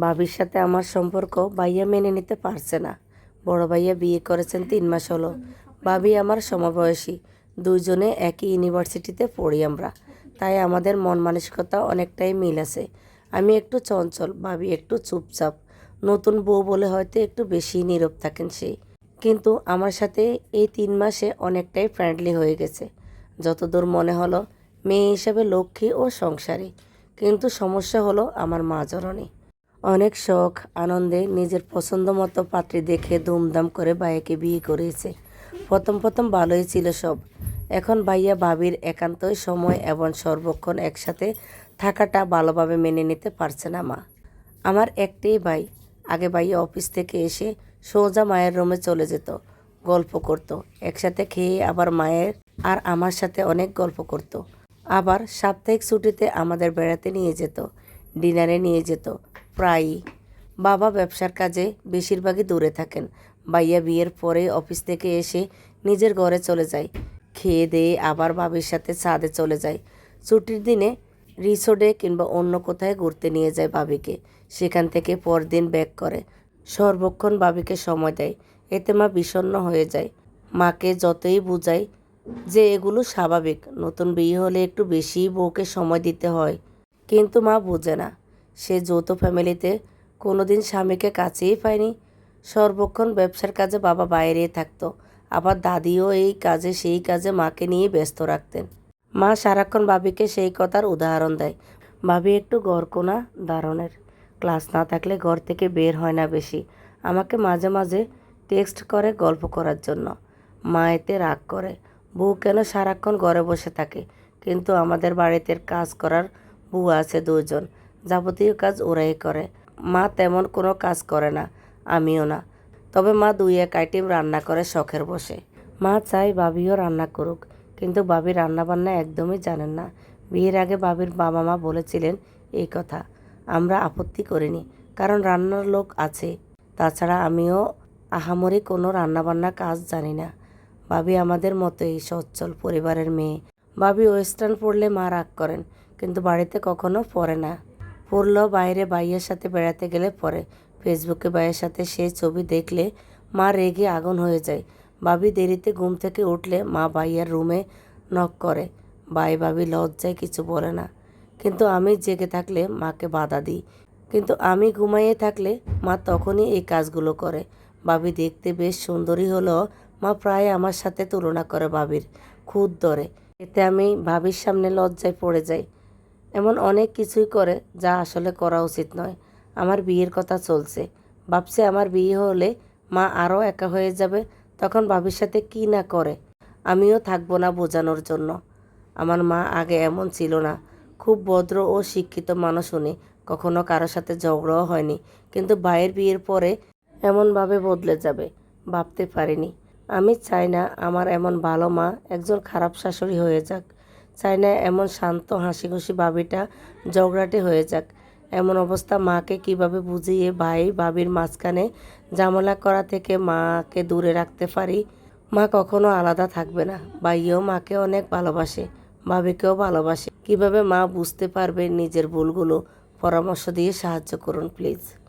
ভাবির সাথে আমার সম্পর্ক ভাইয়া মেনে নিতে পারছে না। বড় ভাইয়া বিয়ে করেছেন তিন মাস হলো। ভাবি আমার সমবয়সী। দুইজনে একই ইউনিভার্সিটিতে পড়ি আমরা। তাই আমাদের মন মানসিকতা অনেকটাই মিল আছে। আমি একটু চঞ্চল, ভাবি একটু চুপচাপ। নতুন বউ বলে হয়তো একটু বেশি নীরব থাকেন সেই কিন্তু আমার সাথে এই তিন মাসে অনেকটাই ফ্রেন্ডলি হয়ে গেছে। যতদূর মনে হলো, মেয়ে হিসাবে লক্ষ্মী ও সংসারী। কিন্তু সমস্যা হলো আমার মা জননী। অনেক শখ, আনন্দে নিজের পছন্দ মতো পাত্রী দেখে ধুমধাম করে ভাইয়াকে বিয়ে করেছে। প্রথম প্রথম ভালোই ছিল সব। এখন ভাইয়া ভাবির একান্তই সময় এবং সর্বক্ষণ একসাথে থাকাটা ভালোভাবে মেনে নিতে পারছে না মা। আমার একটাই ভাই, আগে ভাইয়া অফিস থেকে এসে সোজা মায়ের রুমে চলে যেত, গল্প করত। একসাথে খেয়ে আবার মায়ের আর আমার সাথে অনেক গল্প করত। আবার সাপ্তাহিক ছুটিতে আমাদের বেড়াতে নিয়ে যেত, ডিনারে নিয়ে যেত প্রায়ই বাবা ব্যবসার কাজে বেশিরভাগই দূরে থাকেন। ভাইয়া বিয়ের পরে অফিস থেকে এসে নিজের ঘরে চলে যায়। খেয়ে দিয়ে আবার বাবির সাথে ছাদে চলে যায়। ছুটির দিনে রিসোর্টে কিংবা অন্য কোথায় ঘুরতে নিয়ে যায় বাবিকে সেখান থেকে পরদিন ব্যাক করে। সর্বক্ষণ বাবিকে সময় দেয়। এতে মা বিষণ্ণ হয়ে যায়। মাকে যতই বুঝাই যে এগুলো স্বাভাবিক, নতুন বিয়ে হলে একটু বেশি বউকে সময় দিতে হয়। কিন্তু মা বোঝে না। সে যৌথ ফ্যামিলিতে কোনোদিন স্বামীকে কাছেই পায়নি। সর্বক্ষণ ব্যবসার কাজে বাবা বাইরে থাকতো। আবার দাদিও এই কাজে, সেই কাজে মাকে নিয়ে ব্যস্ত রাখতেন। মা সারাক্ষণ বাবিকে সেই কথার উদাহরণ দেয়। ভাবি, একটু গড়কোনা দারণের। ক্লাস না থাকলে ঘর থেকে বের হয় না বেশি। আমাকে মাঝে মাঝে টেক্সট করে গল্প করার জন্য। মা এতে রাগ করে। বউ কেন সারাক্ষণ ঘরে বসে থাকে? কিন্তু আমাদের বাড়িতে কাজ করার বউ আছে দুজন যাবতীয় কাজ ওরাই করে। মা তেমন কোনো কাজ করে না, আমিও না। তবে মা দুই এক আইটেম রান্না করে শখের বসে। মা চাই ভাবিও রান্না করুক, কিন্তু ভাবি রান্না বান্না একদমই জানেন না। বিয়ের আগে ভাবির বাবা মা বলেছিলেন এই কথা, আমরা আপত্তি করিনি, কারণ রান্নার লোক আছে। তাছাড়া আমিও আহামরি কোনো রান্নাবান্না কাজ জানি না। ভাবি আমাদের মতোই সচ্ছল পরিবারের মেয়ে। ভাবি ওয়েস্টার্ন পড়লে মা রাগ করেন, কিন্তু বাড়িতে কখনো পড়ে না। পড়লেও বাইরে ভাইয়ের সাথে বেড়াতে গেলে পরে। ফেসবুকে ভাইয়ের সাথে সেই ছবি দেখলে মা রেগে আগুন হয়ে যায়। ভাবি দেরিতে ঘুম থেকে উঠলে মা ভাইয়ের রুমে নক করে, ভাই, ভাবি লজ্জায় কিছু বলে না। কিন্তু আমি জেগে থাকলে মাকে বাধা দিই। কিন্তু আমি ঘুমাইয়ে থাকলে মা তখনই এই কাজগুলো করে। ভাবি দেখতে বেশ সুন্দরী হলেও মা প্রায় আমার সাথে তুলনা করে ভাবির। খুদ ধরে। এতে আমি ভাবির সামনে লজ্জায় পড়ে যাই। এমন অনেক কিছুই করে যা আসলে করা উচিত নয়। আমার বিয়ের কথা চলছে। ভাবছে আমার বিয়ে হলে মা আরও একা হয়ে যাবে, তখন ভাবির সাথে কি না করে? আমিও থাকব না বোঝানোর জন্য। আমার মা আগে এমন ছিল না। খুব ভদ্র ও শিক্ষিত মানুষ উনি। কখনো কারোর সাথে ঝগড়াও হয়নি। কিন্তু ভাইয়ের বিয়ের পরে এমনভাবে বদলে যাবে, ভাবতে পারিনি। আমি চাই না আমার এমন ভালো মা একজন খারাপ শাশুড়ি হয়ে যাক। চাই না এমন শান্ত হাসি খুশি ভাবিটা ঝগড়াটে হয়ে যাক। এমন অবস্থা মাকে কীভাবে বুঝিয়ে ভাই ভাবির মাঝখানে ঝামেলা করা থেকে মাকে দূরে রাখতে পারি? মা কখনো আলাদা থাকবে না। ভাইও মাকে অনেক ভালোবাসে, ভাবিকেও ভালোবাসে। কীভাবে মা বুঝতে পারবে নিজের ভুলগুলো? পরামর্শ দিয়ে সাহায্য করুন, প্লিজ।